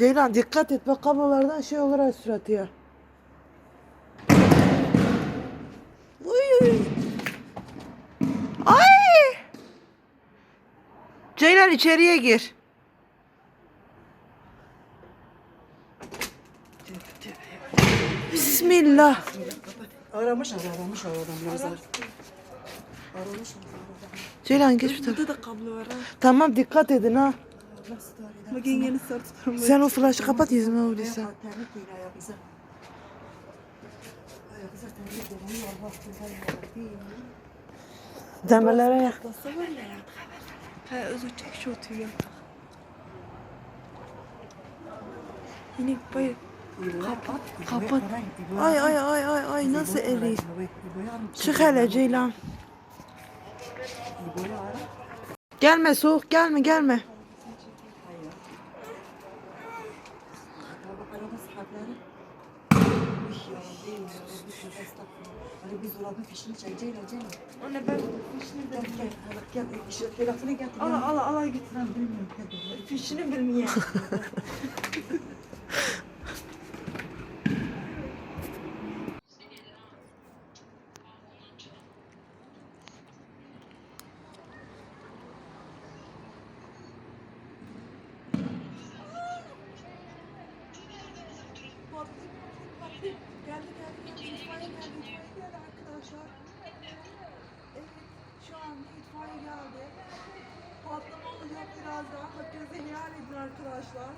Ceylan dikkat et bak kablolardan şey olur ha suratı ya. Uy, uy. Ay! Ceylan içeriye gir. Bismillah. Aramış aramış aramış. Aramış Ceylan geç şu tarafa. Burada da kablo var ha. Tamam dikkat edin ha. Nasıl tarih? Bak yengeni sar tutarım. Sen o flaşı kapat yüzüme güzel Demirlere yak. Ha özür çek şu oturuyor. Yine bayır. Kapat. Kapat. Ay ay ay ay ay nasıl eriyor. Çık hele Ceylan. Gelme soğuk gelme gelme. Hani biz dolabın fişini çekeceğiz Ceylan. Anne ben Gel gel. Gel gel. Telefonu getir. ala ala ala git. Fişini bilmiyorum. Geldi geldi geldi. İtfaiye geldi. İtfaiye geldi arkadaşlar. Evet şu anda geldi. Patlama olacak birazdan. Hakkınızı helal edin arkadaşlar.